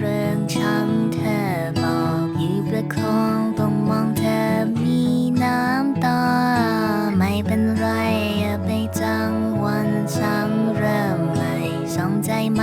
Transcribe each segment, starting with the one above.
แรงช้ำแทบบอบยืดประคองต้องมองแทบมีน้ำตา ไม่เป็นไรอย่าไปจังวันช้ำเริ่มใหม่สอใจม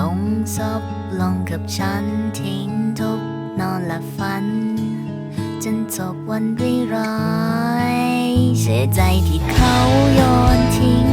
ลงซบลงกับฉันทิ้งทุกนอนและฝัน จนจบวันร้ายเสียใจที่เขาโยนทิ้ง